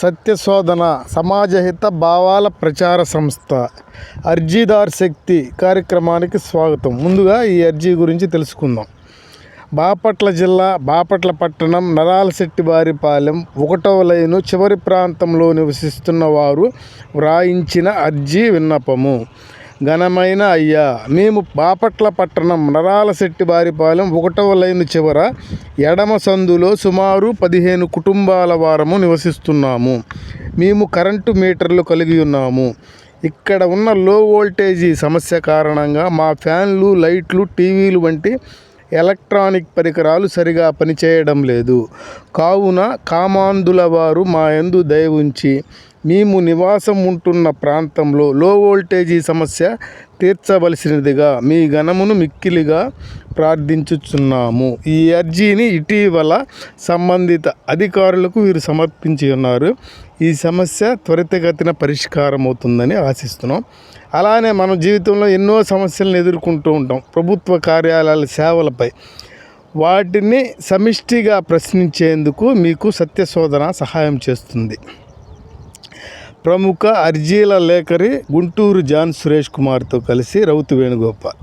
సత్యశోధన సమాజహిత భావాల ప్రచార సంస్థ అర్జీదార్ శక్తి కార్యక్రమానికి స్వాగతం. ముందుగా ఈ అర్జీ గురించి తెలుసుకుందాం. బాపట్ల జిల్లా బాపట్ల పట్టణం నరాలశెట్టివారిపాలెం ఒకటవ లైను చివరి ప్రాంతంలో నివసిస్తున్న వారు వ్రాయించిన అర్జీ విన్నపము. ఘనమైన అయ్యా. మేము బాపట్ల పట్టణం నరాలశెట్టివారిపాలెం ఒకటవ లైన్ చివర ఎడమ సందులో సుమారు పదిహేను కుటుంబాల వారము నివసిస్తున్నాము. మేము కరెంటు మీటర్లు కలిగి ఉన్నాము. ఇక్కడ ఉన్న లో వోల్టేజీ సమస్య కారణంగా మా ఫ్యాన్లు లైట్లు టీవీలు వంటి ఎలక్ట్రానిక్ పరికరాలు సరిగా పనిచేయడం లేదు. కావున కామాంధుల వారు మా యందు దయ ఉంచి మేము నివాసం ఉంటున్న ప్రాంతంలో లో వోల్టేజీ సమస్య తీర్చవలసినదిగా మీ ఘనమును మిక్కిలిగా ప్రార్థించుచున్నాము. ఈ అర్జీని ఇటీవల సంబంధిత అధికారులకు వీరు సమర్పించి ఉన్నారు. ఈ సమస్య త్వరితగతిన పరిష్కారం అవుతుందని ఆశిస్తున్నాం. అలానే మన జీవితంలో ఎన్నో సమస్యలను ఎదుర్కొంటూ ఉంటాం. ప్రభుత్వ కార్యాలయాల సేవలపై. వాటిని సమిష్టిగా ప్రశ్నించేందుకు మీకు సత్యశోధన సహాయం చేస్తుంది. ప్రముఖ అర్జీల లేఖరి గుంటూరు జాన్ సురేష్ కుమార్తో కలిసి రౌతు వేణుగోపాల్.